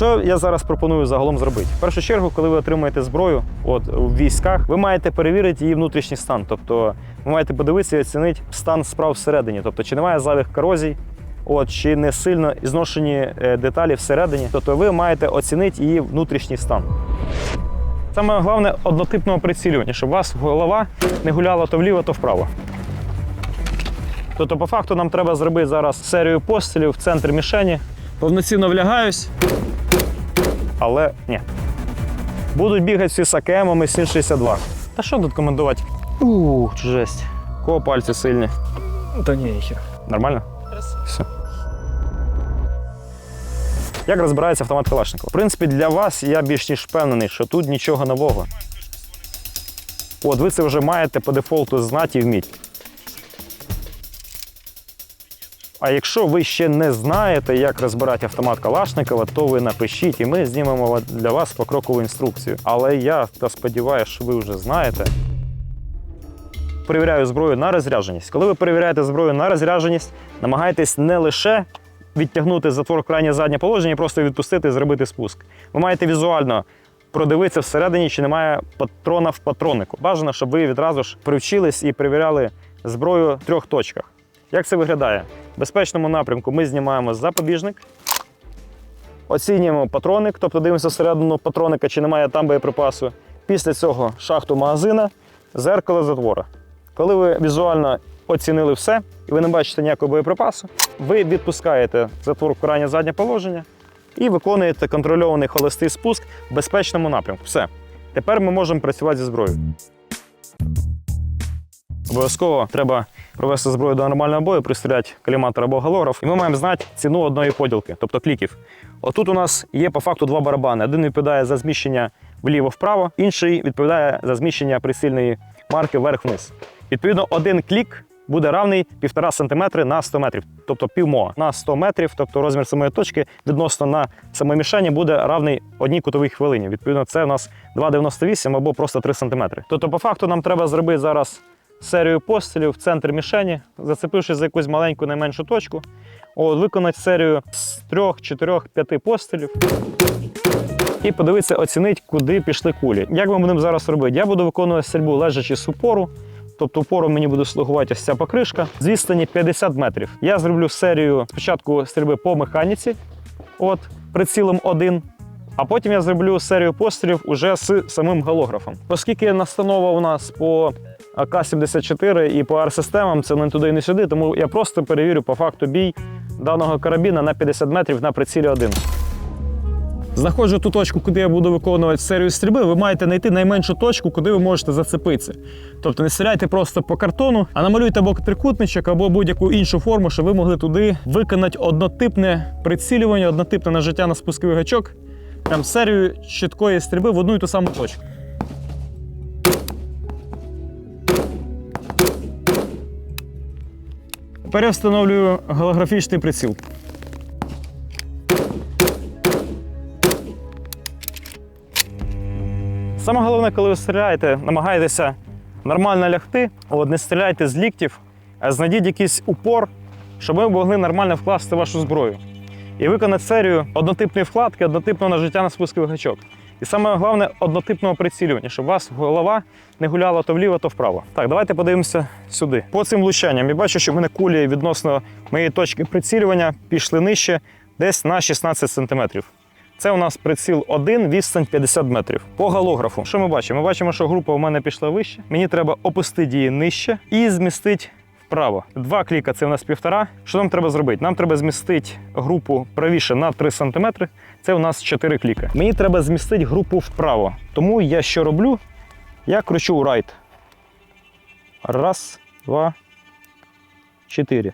Що я зараз пропоную загалом зробити? В першу чергу, коли ви отримуєте зброю от, в військах, ви маєте перевірити її внутрішній стан. Тобто ви маєте подивитися і оцінити стан справ всередині. Тобто, чи немає зайвих корозій, от, чи не сильно зношені е, деталі всередині. Тобто ви маєте оцінити її внутрішній стан. Саме головне однотипного прицілювання, щоб у вас голова не гуляла то вліво, то вправо. Тобто, по факту, нам треба зробити зараз серію пострілів в центр мішені. Повноцінно влягаюсь, але ні. Будуть бігати всі з АКМами з 762. Та що тут командувати? Ух, жесть. Кого пальці сильні? Та ні, ніхер. Нормально? Все. Як розбирається автомат Калашникова? В принципі, для вас я більш ніж впевнений, що тут нічого нового. От ви це вже маєте по дефолту знати і вміти. А якщо ви ще не знаєте, як розбирати автомат Калашникова, то ви напишіть, і ми знімемо для вас покрокову інструкцію. Але я та сподіваюся, що ви вже знаєте. Перевіряю зброю на розрядженість. Коли ви перевіряєте зброю на розрядженість, намагайтесь не лише відтягнути затвор крайнє заднє положення і просто відпустити і зробити спуск. Ви маєте візуально продивитися всередині, чи немає патрона в патроннику. Бажано, щоб ви відразу ж привчились і перевіряли зброю в трьох точках. Як це виглядає? Безпечному напрямку ми знімаємо запобіжник, оцінюємо патронник, тобто дивимося всередину патронника, чи немає там боєприпасу. Після цього шахту магазина, зеркало затвора. Коли ви візуально оцінили все і ви не бачите ніякого боєприпасу, ви відпускаєте затвор в крайнє заднє положення і виконуєте контрольований холостий спуск в безпечному напрямку. Все. Тепер ми можемо працювати зі зброєю. Обов'язково треба провести зброю до нормального бою, пристріляти каліматор або голограф, і ми маємо знати ціну одної поділки, тобто кліків. Отут у нас є по факту два барабани. Один відповідає за зміщення вліво-вправо, інший відповідає за зміщення прицільної марки вверх-вниз. Відповідно, один клік буде равний 1,5 см на 100 метрів, тобто півмо на 100 метрів, тобто розмір самої точки відносно на мішені буде равний одній кутовій хвилині. Відповідно, це у нас 2,98 або просто 3 см. Тобто, по факту, нам треба зробити зараз серію пострілів в центр мішені, зацепившись за якусь маленьку найменшу точку. От, виконати серію з 3, 4, 5 пострілів. І подивитися, оцінити, куди пішли кулі. Як ми будемо зараз робити? Я буду виконувати стрільбу лежачи з упору. Тобто упором мені буде слугувати ось ця покришка з відстані 50 метрів. Я зроблю серію спочатку стрільби по механіці, от прицілом 1, а потім я зроблю серію пострілів уже з самим голографом. Оскільки настанова у нас по АК-74 і по АР-системам це не туди і не сюди, тому я просто перевірю по факту бій даного карабіна на 50 метрів на прицілі 1. Знаходжу ту точку, куди я буду виконувати серію стрільби. Ви маєте знайти найменшу точку, куди ви можете зацепитися. Тобто не стріляйте просто по картону, а намалюйте або трикутничок, або будь-яку іншу форму, щоб ви могли туди виконати однотипне прицілювання, однотипне нажиття на спусковий гачок, прям серію чіткої стрільби в одну і ту саму точку. Тепер я встановлюю голографічний приціл. Саме головне, коли ви стріляєте, намагайтеся нормально лягти, от, не стріляйте з ліктів, а знайдіть якийсь упор, щоб ви могли нормально вкласти вашу зброю. І виконати серію однотипної вкладки, однотипного нажиття на спусковий гачок. І саме головне однотипного прицілювання, щоб у вас голова не гуляла то вліво, то вправо. Так, давайте подивимося сюди. По цим влучанням я бачу, що в мене кулі відносно моєї точки прицілювання пішли нижче десь на 16 см. Це у нас приціл 1, відстань 50 метрів. По голографу. Що ми бачимо? Ми бачимо, що група у мене пішла вище. Мені треба опустити її нижче і змістити вправо. Два кліка це у нас півтора. Що нам треба зробити? Нам треба змістити групу правіше на 3 см. Це у нас 4 кліка. Мені треба змістити групу вправо. Тому я що роблю? Я кручу райт. Раз, два, чотири.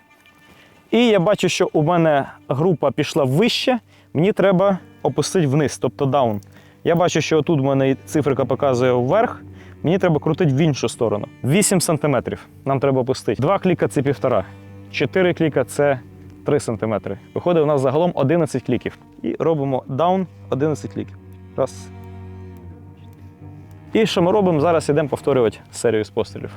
І я бачу, що у мене група пішла вище, мені треба опустити вниз, тобто даун. Я бачу, що тут у мене циферка показує вверх, мені треба крутити в іншу сторону. 8 см нам треба опустити. Два кліка це півтора. Чотири кліка це 3 см. Виходить, у нас загалом 11 кліків. І робимо даун 11 кліків. Раз. І що ми робимо? Зараз йдемо повторювати серію з пострілів.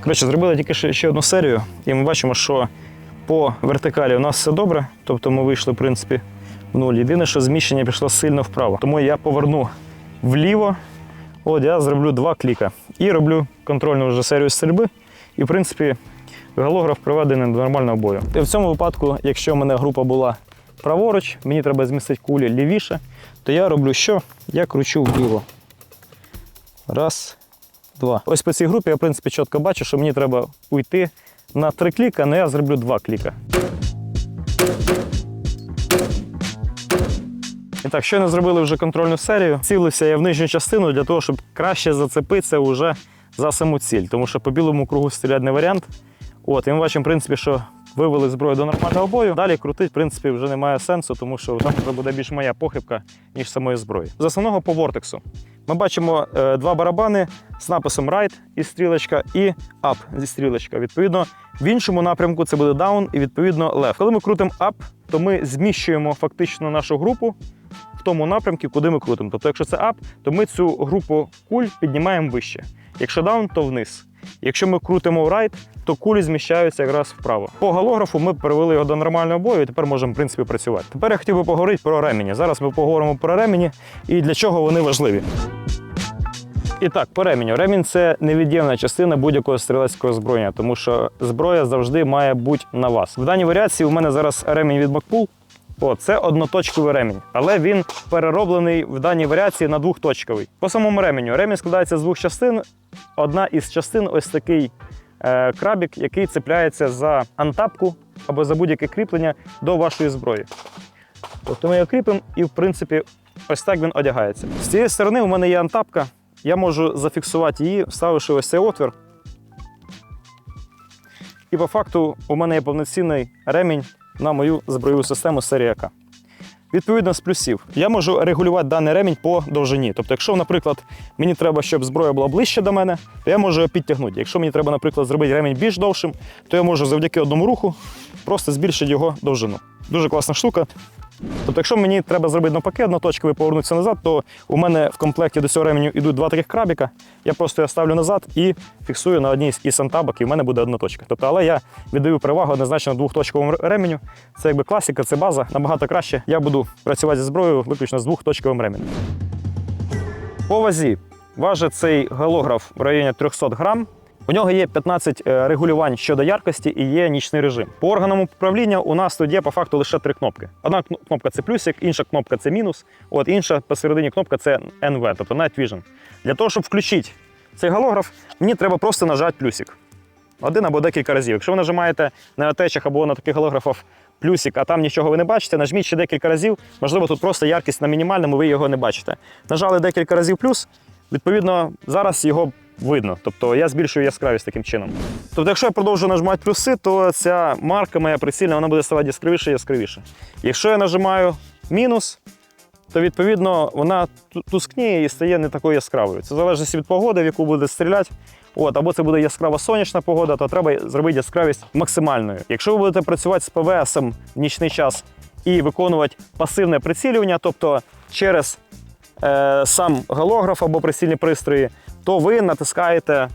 Коротше, зробили тільки ще одну серію, і ми бачимо, що по вертикалі у нас все добре. Тобто ми вийшли, в принципі, в нуль. Єдине, що зміщення пішло сильно вправо. Тому я поверну вліво. От я зроблю два кліка. І роблю контрольну вже серію стрільби. І, в принципі, голограф приведений до нормального бою. І в цьому випадку, якщо в мене група була праворуч, мені треба змістити кулі лівіше, то я роблю що? Я кручу вліво. Раз, два. Ось по цій групі я, в принципі, чітко бачу, що мені треба уйти на три кліка, але я зроблю два кліка. І так, щойно зробили вже контрольну серію. Цілився я в нижню частину для того, щоб краще зацепитися вже за саму ціль. Тому що по білому кругу стріляти не варіант. От, і ми бачимо, в принципі, що вивели зброю до нормального бою. Далі крутити, в принципі, вже немає сенсу, тому що там вже буде більш моя похибка, ніж самої зброї. З основного по вортексу. Ми бачимо е, два барабани з написом Right і стрілочка, і Up зі стрілочка. Відповідно, в іншому напрямку це буде Down і відповідно Left. Коли ми крутимо Up, то ми зміщуємо фактично нашу групу в тому напрямку, куди ми крутимо. Тобто, якщо це Up, то ми цю групу куль піднімаємо вище. Якщо Down, то вниз. Якщо ми крутимо в Right, то кулі зміщаються якраз вправо. По голографу ми перевели його до нормального бою і тепер можемо в принципі працювати. Тепер я хотів би поговорити про ремені. Зараз ми поговоримо про ремені і для чого вони важливі. І так, по ременю. Ремінь це невід'ємна частина будь-якого стрілецького зброєння, тому що зброя завжди має бути на вас. В даній варіації у мене зараз ремінь від Бакпул. О, це одноточковий ремінь, але він перероблений в даній варіації на двохточковий. По самому ременю. Ремінь складається з двох частин. Одна із частин ось такий е, крабік, який цепляється за антапку або за будь-яке кріплення до вашої зброї. Тобто ми його кріпимо і, в принципі, ось так він одягається. З цієї сторони у мене є антапка. Я можу зафіксувати її, вставивши ось цей отвір. І по факту у мене є повноцінний ремінь на мою збройову систему серії АК. Відповідно з плюсів, я можу регулювати даний ремінь по довжині. Тобто, якщо, наприклад, мені треба, щоб зброя була ближче до мене, то я можу його підтягнути. Якщо мені треба, наприклад, зробити ремінь більш довшим, то я можу завдяки одному руху просто збільшити його довжину. Дуже класна штука. Тобто, якщо мені треба зробити навпаки одноточковий повернутися назад, то у мене в комплекті до цього ременю йдуть два таких крабіка. Я просто його ставлю назад і фіксую на одній із сантабок, і в мене буде одна точка. Тобто, але я віддаю перевагу однозначно двохточковому ременю. Це якби класика, це база. Набагато краще. Я буду працювати зі зброєю виключно з двохточковим ременем. По вазі важить цей голограф в районі 300 грам. У нього є 15 е, регулювань щодо яркості і є нічний режим. По органам управління у нас тут є по факту лише три кнопки. Одна кнопка це плюсик, інша кнопка це мінус, от інша посередині кнопка це NV, тобто Night Vision. Для того, щоб включити цей голограф, мені треба просто нажати плюсик. Один або декілька разів. Якщо ви нажимаєте на атечах або на таких голографах плюсик, а там нічого ви не бачите, нажміть ще декілька разів. Можливо, тут просто яркість на мінімальному, ви його не бачите. Нажали декілька разів плюс, відповідно, зараз його видно. Тобто я збільшую яскравість таким чином. Тобто, якщо я продовжу нажимати плюси, то ця марка моя прицільна вона буде ставати яскравіше і яскравіше. Якщо я нажимаю мінус, то відповідно вона тускніє і стає не такою яскравою. Це залежить від погоди, в яку буде стріляти. От, або це буде яскрава сонячна погода, то треба зробити яскравість максимальною. Якщо ви будете працювати з ПВС в нічний час і виконувати пасивне прицілювання, тобто через е, сам голограф або прицільні пристрої, то ви натискаєте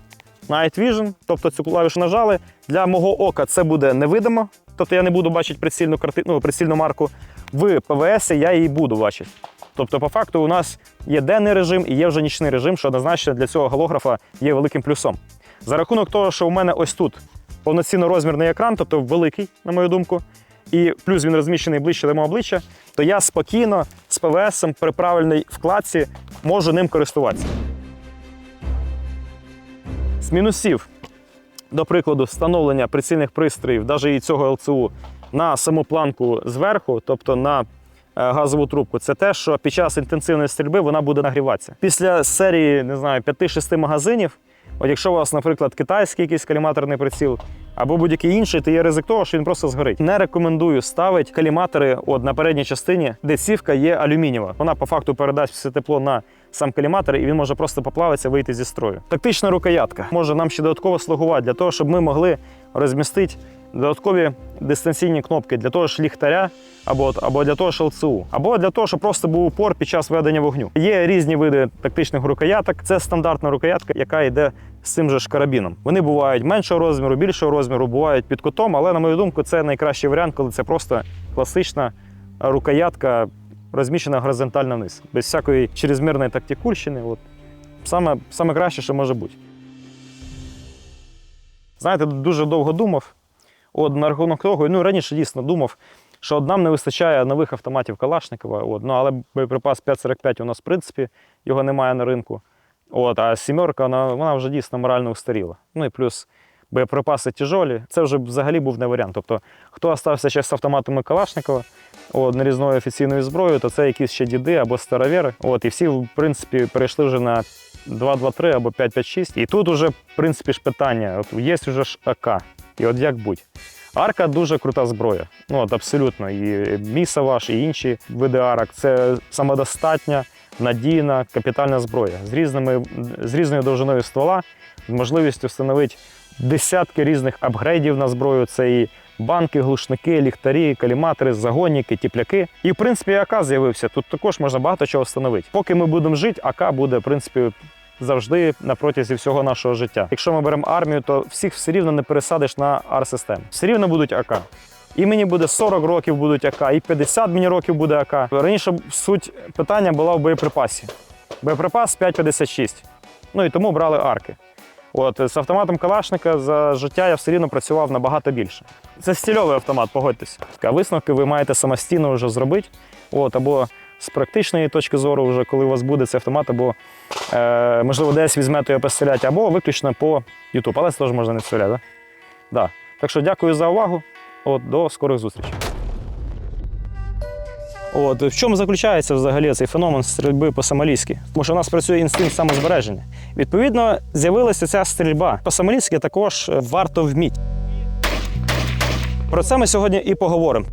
Night Vision, тобто цю клавішу нажали. Для мого ока це буде невидимо, тобто я не буду бачити прицільну картину, прицільну марку. В ПВС я її буду бачити. Тобто, по факту, у нас є денний режим і є вже нічний режим, що однозначно для цього голографа є великим плюсом. За рахунок того, що у мене ось тут повноцінно розмірний екран, тобто великий, на мою думку, і плюс він розміщений ближче до мого обличчя, то я спокійно з ПВС при правильній вкладці можу ним користуватися. З мінусів, до прикладу, встановлення прицільних пристроїв, навіть і цього ЛЦУ, на саму планку зверху, тобто на е, газову трубку, це те, що під час інтенсивної стрільби вона буде нагріватися. Після серії, не знаю, 5-6 магазинів, от якщо у вас, наприклад, китайський якийсь каліматорний приціл, або будь-який інший, то є ризик того, що він просто згорить. Не рекомендую ставити каліматори от на передній частині, де цівка є алюмінієва. Вона по факту передасть все тепло на сам каліматор, і він може просто поплавитися, вийти зі строю. Тактична рукоятка може нам ще додатково слугувати для того, щоб ми могли розмістити додаткові дистанційні кнопки для того ж ліхтаря або, або для того ж ЛЦУ, або для того, щоб просто був упор під час ведення вогню. Є різні види тактичних рукояток. Це стандартна рукоятка, яка йде з цим же ж карабіном. Вони бувають меншого розміру, більшого розміру, бувають під кутом, але на мою думку, це найкращий варіант, коли це просто класична рукоятка, розміщена горизонтально вниз, без всякої чрезмірної тактикульщини. От. Саме, саме краще, що може бути. Знаєте, дуже довго думав. От на рахунок того, ну раніше дійсно думав, що нам не вистачає нових автоматів Калашникова. От, ну, але боєприпас 5.45 у нас, в принципі, його немає на ринку. От, а сімерка, вона, вона вже дійсно морально устаріла. Ну і плюс боєприпаси тяжолі. Це вже взагалі був не варіант. Тобто, хто остався ще з автоматами Калашникова, от, нарізною офіційною зброєю, то це якісь ще діди або старовери. От, і всі, в принципі, перейшли вже на 2-2-3 або 5-5-6. І тут уже, в принципі, ж питання: от є вже ж АК. І от як будь. Арка дуже крута зброя. Ну от абсолютно. І Міса ваш, і інші види арок. Це самодостатня, надійна, капітальна зброя з різними з різною довжиною ствола, можливістю встановити десятки різних апгрейдів на зброю. Це і банки, глушники, ліхтарі, каліматори, загонники, тіпляки. І в принципі АК з'явився. Тут також можна багато чого встановити. Поки ми будемо жити, АК буде, в принципі, завжди на протязі всього нашого життя. Якщо ми беремо армію, то всіх все рівно не пересадиш на ар-систему. Все рівно будуть АК. І мені буде 40 років будуть АК, і 50 мені років буде АК. Раніше суть питання була в боєприпасі. Боєприпас 5,56. Ну і тому брали арки. От з автоматом Калашника за життя я все рівно працював набагато більше. Це стільовий автомат, погодьтесь. А висновки ви маєте самостійно вже зробити. От, або з практичної точки зору, вже коли у вас буде цей автомат, або е, можливо десь візьмете його постріляти, або виключно по YouTube. Але це теж можна не стріляти. Да? Да. Так що дякую за увагу. От, до скорих зустрічей. От, в чому заключається взагалі цей феномен стрільби по-сомалійськи? Тому що у нас працює інстинкт самозбереження. Відповідно, з'явилася ця стрільба. По-сомалійськи також варто вміти. Про це ми сьогодні і поговоримо.